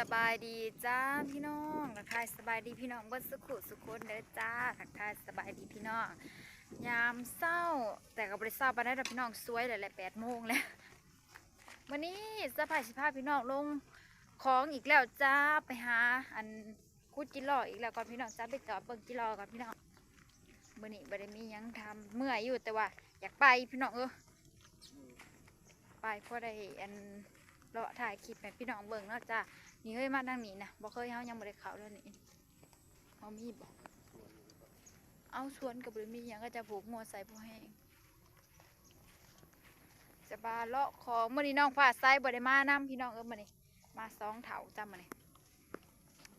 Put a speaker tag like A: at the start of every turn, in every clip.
A: สบายดีจ้าพี่น้องทักทายสบายดีพี่น้องเบิ้สุขุสุขคนเด้อจ้าทักทายสบายดีพี่น้อง ยามเศร้า แต่ก็บริเศร้าปานได้ดอกพี่น้องสวยเลยแหละแปดโมงแล้ววันนี้สะพายสิพาพี่น้องลงของอีกแล้วจ้าไปหา อันคุดจิรออีกแล้วก่อนพี่น้องจ้าไปจอดเบิ่งจิรอก่อนพี่น้องมื่อนี้บ่ไดมียังทำเมื่อยอยู่แต่ว่า อยากไปพี่น้องเออไปเพราะได้อันเราถ่ายคลิปให้พี่น้องเบิ่งเนาะจ้า นี่เฮ้ยมาดังนี้นะบ่เคยเฮายังบ่ได้เข้าเลยนี่เอามีบ่เอาสวนกับบ่มีหยังก็จะผูกงัวใส่ผู้แห้งจะบาเลาะของมื้อนี้น้องฟ้าใสบ่ได้มานํพี่น้องเอ้อมื้อนี้มาสองเถาจ้ามื้อนี้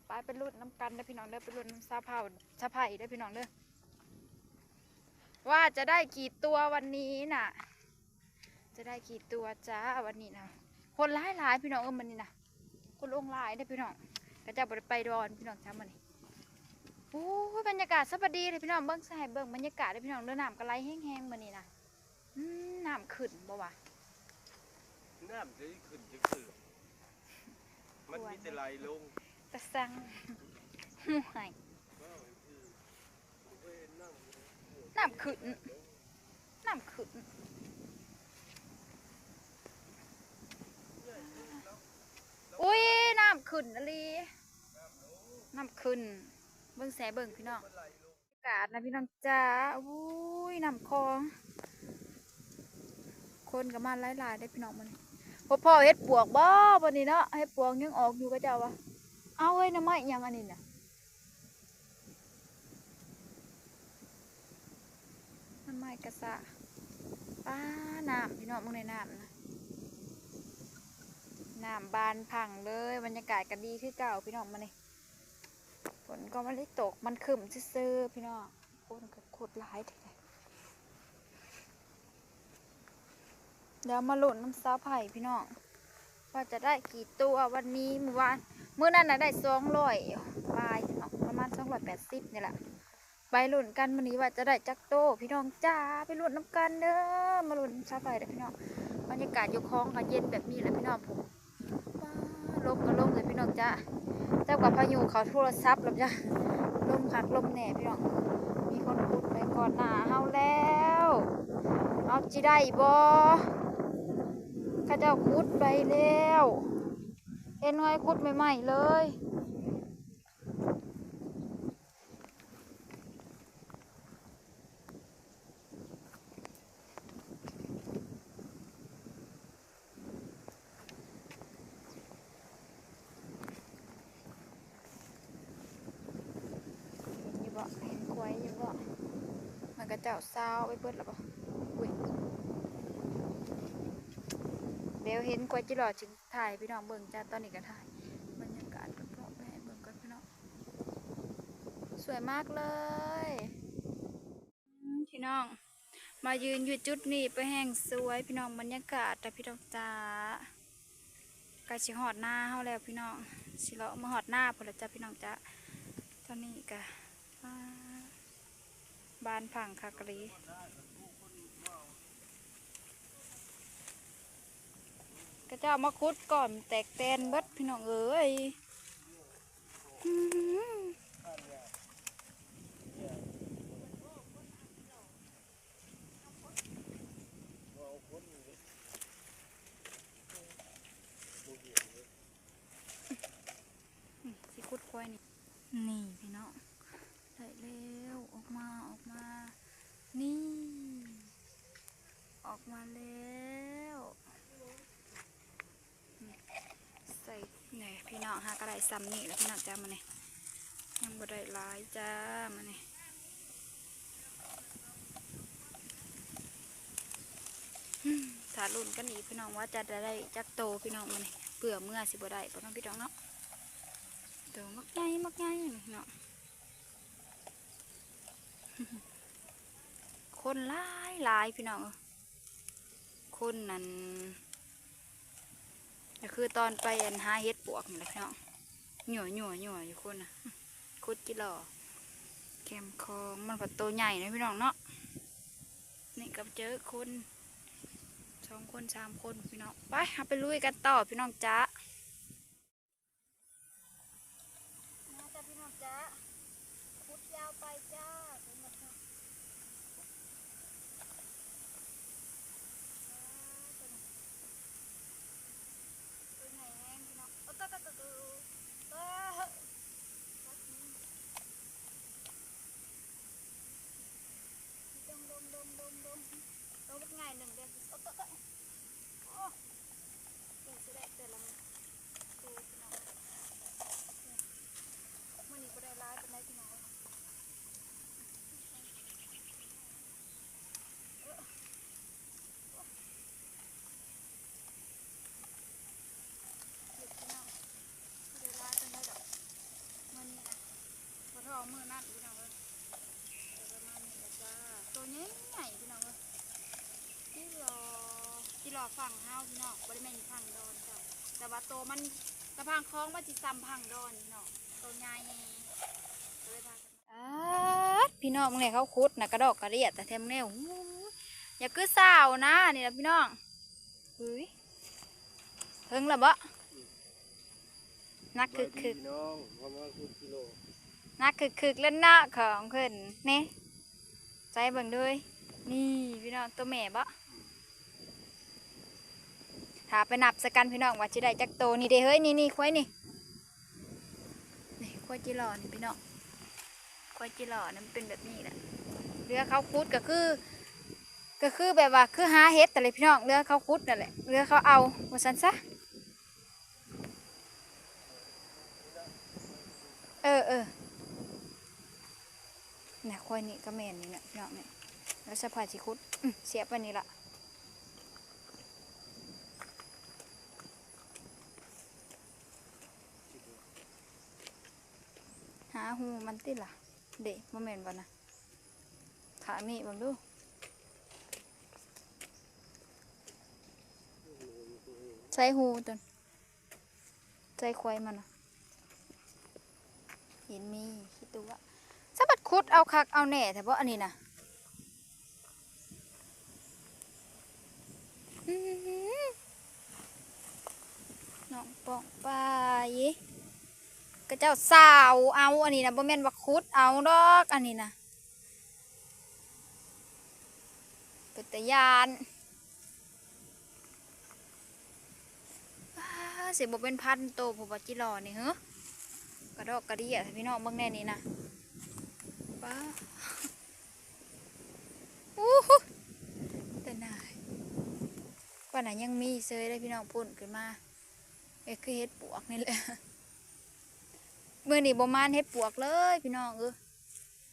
A: ไปเป็นรุ่นน้ำกันเด้พี่น้องเด้อเป็นรุ่นน้ำซาเผาซาไผ่เด้พี่น้องเด้อว่าจะได้กี่ตัววันนี้น่ะ จะได้กี่ตัวจ้าวันนี้นะคนหลายหลายพี่น้องเออมันนี่นะ คนลงลายได้พี่น้องก็จะบไปดอนพี่น้องจ้ามันนี่โอ้ยบรรยากาศสบดีเลยพี่น้องเบิ้งใส่เบิ้งบรรยากาศเลยพี่น้องเดินน้ำกระไรแห้งๆมันนี่นะน้ำขึ้นบ่วะ
B: น้ำจะขึ้นจะขึ้นมันมีแต่ไหลลง
A: ตะสังห่วยน้ำขึ้นน้ำขึ้นอุ้ยน้ำขึ้นอะไรน้ำ ขึ้น เบิ้งแสเบิ้งพี่น้องอากาศนะพี่น้องจ้าอุ้ยน้ำคลอง คนกับมาหลายๆได้พี่น้องมันพ่อพ่อเฮ็ดปวกบ่วันนี้เนาะเฮ็ดปวกยังออกอยู่ก็เจ้าวะเอาเฮ้ยน้ำไม้ยังอันนี้น่ะน้ำไม้กระสะป้าน้ำพี่น้องมึงในน้ำนะน้ำบานพังเลยบรรยากาศก็ดีคือเก่าพี่น้องมานี่ นก็ไม่ได้ตกมันขึ้นซื่อๆพี่น้องคนก็โคตรร้ายทีเดียวเดี๋ยวมาหล่นน้ำซาไผ่พี่น้องว่าจะได้กี่ตัววันนี้เมื่อวานเมื่อนั้นนะได้สองร้อยปลายพี่น้องประมาณสองร้อยแปดสิบนี่แหละไปหล่นกันวันนี้ว่าจะได้จักโตพี่น้องจ้าไปหล่นน้ำกันเด้อมาหล่นซาไผ่เด้อพี่น้องบรรยากาศอยู่คลองก็เย็นแบบนี้แหละพี่น้องผมลมก็ลมเลยพี่น้องจ้า จ้ากับพายุเขาโทรศัพท์แล้วจ้ะลมคักลมแหน่พี่น้องมีคนพูดไปก่อนหน้าเฮาแล้วเอาจีได้บ่ข้าเจ้าคุดไปแล้วเอ็นไว้คุดใหม่ๆเลย เห็นอยู่บ่เห็นควายอยู่บ่ มันก็เจ้าซาไปเบิดแล้วบ่อุ้ยเดี๋ยวเห็นควายจิหลอดจึงถ่ายพี่น้องเบิ่งจ้าตอนนี้ก็ถ่ายบรรยากาศรอบๆไปให้เบิ่งก่อนพี่น้องสวยมากเลยพี่น้อง มายืนอยู่จุดนี้ไปแห่งสวยพี่น้องบรรยากาศแต่พี่น้องจ้ากะสิหอดหน้าเฮาแล้วพี่น้องสิเลาะมาหอดหน้าพุ่นละจ้าพี่น้องจ้าตอนนี้ก็ บ้านผังคากรีก็จะเอามาคุดก่อนแตกแตนเบิดพี่น้องเอ้ยอื้อหือนี่สิคุดควายนี่นี่พี่น้องได้แล้วออกมาออกมา นี่ ออกมาแล้วนี่ใส่เนี่ย พี่น้องหากระไดซ้ำนี่แล้วพี่น้องจ้ามาเนี่ยยังบ่ได้หลายจ้ามาเนี่ยถารุ่นกันอีกพี่น้องว่าจะได้จักโตพี่น้องมาเนี่ยเปลือเมื่อสิบ่ได้ปะน้องพี่น้องเนาะตัวมักใหญ่มักใหญ่นี่เนาะคนหลายหลายพี่น้องคนนั้น ก็คือตอนไปอันหาเฮ็ดปวกนี่แหละพี่น้องหน่วยหน่วยหน่วยอยู่คนน่ะคุดกิโลแคมคองมันผัดตัวใหญ่นะพี่น้องเนาะนี่กับเจอคนสองคนสามคนพี่น้องไปเอาไปลุยกันต่อพี่น้องจ้า จ้าคุดยาวไปจ้าเป็นหมดค่ะตัวไหนแห้งพี่น้องโอ้ตัวตัวตัวตัวเออรักนี้ดมดมดมดมดมดมง่ายหนึ่งเดือนโอ้ตัวตัวโอ้เดี๋ยวจะได้เตือนละมั้งดูพี่น้อง มื่อนี้ก็ได้ร้ายเป็นไรพี่น้องเอ้อโอ้เจ็บพี่น้องบ่ได้ร้ายเป็นไรดอกมื่อนี้นะพอทองมือนั่นพี่น้องเลยแต่ประมาณนี้แหละจ้าตัวใหญ่ใหญ่พี่น้องเลยที่รอ ที่รอฝั่งเฮาพี่น้องบริเวณฝั่งดอนจ้ะแต่ว่าโตวมันตะพังคล้องว่าจิซ้ำพังดอนพี่น้องตัวใหญ่เลยพากันอ่าพี่น้องเนี่ยเขาคุดนะกระดอกกระเดียดแต่เทมเนี่ยอย่าคือสาวนะนี่นะพี่น้องเฮ้ยเพิ่งละบ่นักคึกคึก
B: น้องประมาณคุกิโล
A: นักคึกคึกเล่นหน้าของเพิ่นนี่ใจเบิ่งด้วย นี่พี่น้องตัวแม่บ่ ถ้าไปนับสกันพี่น้องว่าจะได้จักโตนี่เด้เฮ้ยนี่นี่ควายนี่นี่ควายจิหล่อนี่พี่น้องควายจิหล่อนี่มันเป็นแบบนี้แหละเรือเขาคุดก็คือ ก็คือแบบว่าคือหาเห็ดแต่เลยพี่น้องเรือเขาคุดนั่นแหละเรือเขาเอาว่าสันซะเออเออเนี่ยควายนี่ก็แม่นนี่เนี่ยพี่น้องเนี่ยแล้วสะพายสิคุดเสียบไปนี่ละาหูมันติล่ะ เด็กโมเมนต์บ่นะขานี่บังดูใช้หูตนใช้ควายมันน่ะเห็นมีคิดดูว่าสะบัดคุดเอาคักเอาแหน่แต่เพราะอันนี้นะหน้องปองปลาย ก็เจ้าสาวเอาอันนี้นะบ่แม่นว่าคุดเอาดอกอันนี้นะเป็นตยานเสียบเป็นพันโตผมว่าจิรอนี่เหรอกระดอกกระเดียพี่น้องเบิ่งแน่นี่นะป้าอู้หูแต่นายป่านนั้นยังมีเซยได้พี่น้องปุ่นขึ้นมาเอ้ยคือเฮ็ดปวกนี่แหละ เมื่อนี้บ่มานเฮ็ดปวกเลยพี่น้องเออ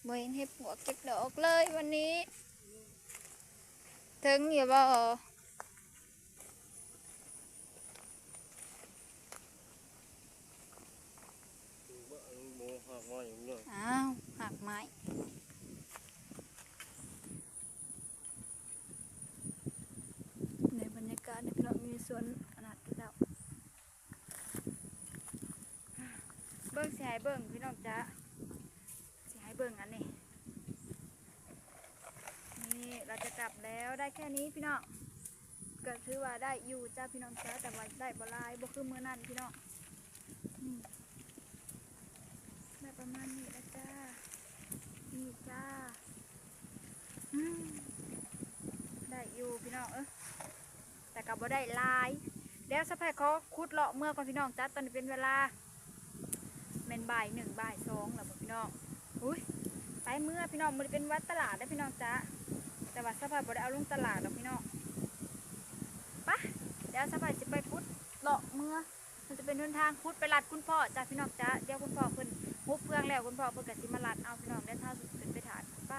A: บ่เห็นเฮ็ดปวกเก็บดอกเลยวันนี้ ถึงอยู่บ่
B: โมหักว่าอย่างเงี้ย
A: อ้าวหักไม้ในบรรยากาศในพี่น้องมีสวนขนาดที่เราเบิ้งสิให้เบิ้งพี่น้องจ้าสิให้เบิ้งอันนี้นี่เราจะกลับแล้วได้แค่นี้พี่น้องก็ถือว่าได้อยู่จ้าพี่น้องจ้าแต่ว่าได้บลายบ่คือมือนั่นพี่น้องอืมได้ประมาณนี้แล้วจ้านี่จ้าได้อยู่พี่น้องเออแต่กับว่าได้ลายเดี๋ยวสะพายเขาคุดเลาะเมื่อก่อนพี่น้องจ้าตอนนี้เป็นเวลา นบ่ายหนึ่งบ่ายสองแล้วพี่น้องอุ้ยไปเมื่อพี่น้องมันเป็นวัดตลาดได้พี่น้องจ้าแต่ว่าสะพายบ่ได้เอาลงตลาดหรอกพี่น้องปะเดี๋ยวสะพายจะไปคุดเลาะเมื่อมันจะเป็นเดินทางคุดไปลัดคุณพ่อจ้าพี่น้องจ้าเดี๋ยวคุณพ่อเพิ่นมุบเพื่องแล้วคุณพ่อเพิ่นกสิมาลัดเอาพี่น้องได้เท่าสุดเป็นไปถานไป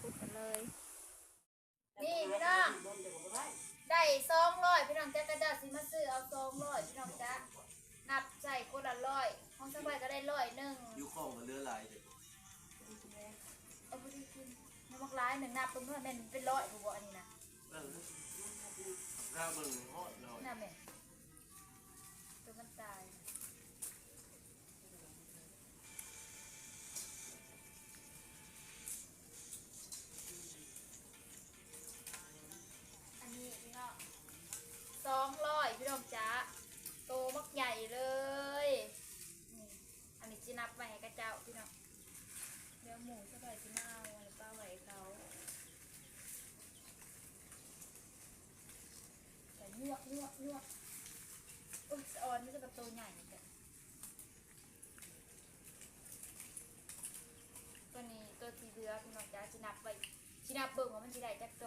A: คุดกันเลย นี่พี่น้องได้สองร้อยพี่น้องจ้ากระดาษสิมาซื้อเอาสองร้อยพี่น้องจ้า ส่คนละร้อยของสบายก็ได้ร้อยหนึ่ง
B: ยุคของมันเรือลายเด็ก
A: เอาไปกินน้ำมักร้ายหนึ่งนับตรงนู้นแม่นเป็นร้อยถูกบ่อันนี้นะ
B: ข้าวมันหอดหน่อย
A: น่าแม่ตัวมันตาย ตัวที่เหลือพี่น้องจ้าชินับไว้ชินับเบิ่งว่ามันสิได้จักโต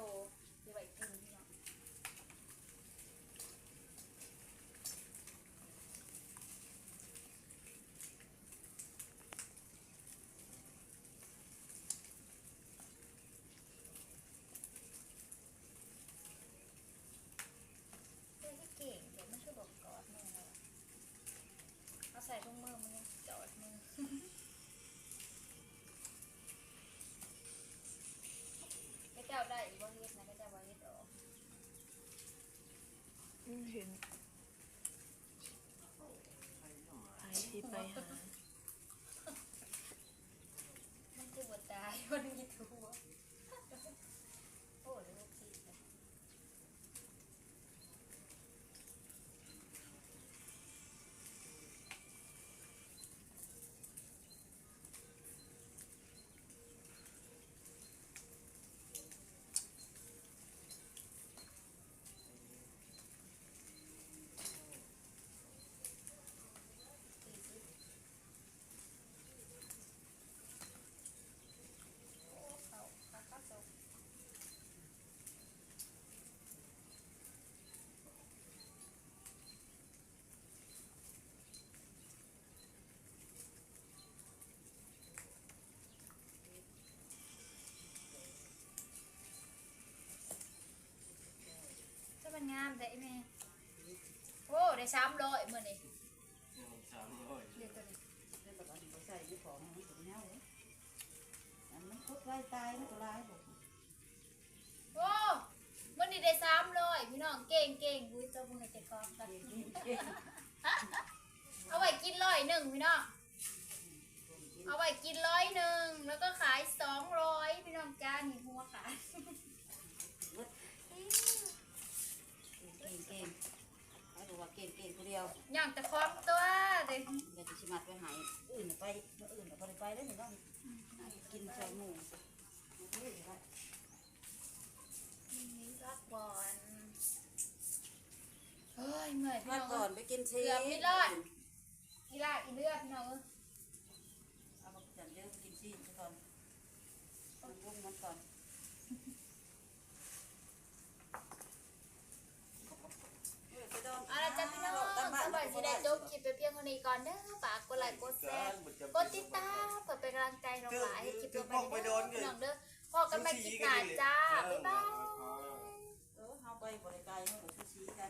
A: สิไว้กินพี่น้อง เฮ้ยที่เก่งเดี๋ยวมันช่วยบอกกอดมือเราเอาใส่ถุงมือมันยังจอดมือ ก็เจ้าได้อีกว่าเฮ็ดนะก็เจ้าว่าเฮ็ดออก
C: เห็นไปที่ไปหา
A: มันคือบ่ตายมันมีทั่วโอ้ยลูกศิษย์นะสี่สิบโอ้เขาเขาเขาส่ง ก็ มันงามแต่ไอ้แม่โอ้ได้สามร้อยมื่อนี่
B: สามร้อย
A: เดี๋ยวตัวนี้
D: เป็นแบบอันเขาใส่ยี่ขอมันถึงเน่าเลยอันมันคุดไว้ตายมันก็ร้ายบอก
A: โอ้มื่อนี่ได้สามร้อยพี่น้องเก่งเก่งอุ้ยเจ้ามือจะกองกัน
D: เก่งเก่ง
A: เอาไว้กินร้อยหนึ่งพี่น้องเอาไว้กินร้อยหนึ่งแล้วก็ขายสองร้อยพี่น้องจ้านี่หัวขาย
D: เก่งเก่งเขาบอกว่าเก่งเก่งคนเดียว
A: ย่างแต่คล้องตัวเด็ก
D: เดี๋ยวจะชิมัดไปหายอื่นไปอื่นไปไปได้หนึ่งต้องกินใส่หมูนี่ครับ
A: นี่รักบอลเฮ้ยเมื่อยพี่
D: มา
A: น้อง
D: ก่อนไปกินชี
A: เกือบไม่รอดกีฬาอีเลือดพี่น้องเอ้ย
D: เอาไปจันเลี้ยงกินชีซะก่อนมันยุ่งมันก่อน
A: เอาล่ะไรจ้ะพี่น้องสบายสิได้จบคลิปไปเพียงเท่านี้ก่อนเด้อฝากกดไล ค์ กดแชร์ กดติดตามเพื่อเป็นกำลังใจน้องหลายให้คลิปต่อไปเด้อพี่น้องเด้อพอกันใหม่คลิปหน้าจ้า บ๊ายบาย
D: เออเอาไปบริการเขาบอกชีกัน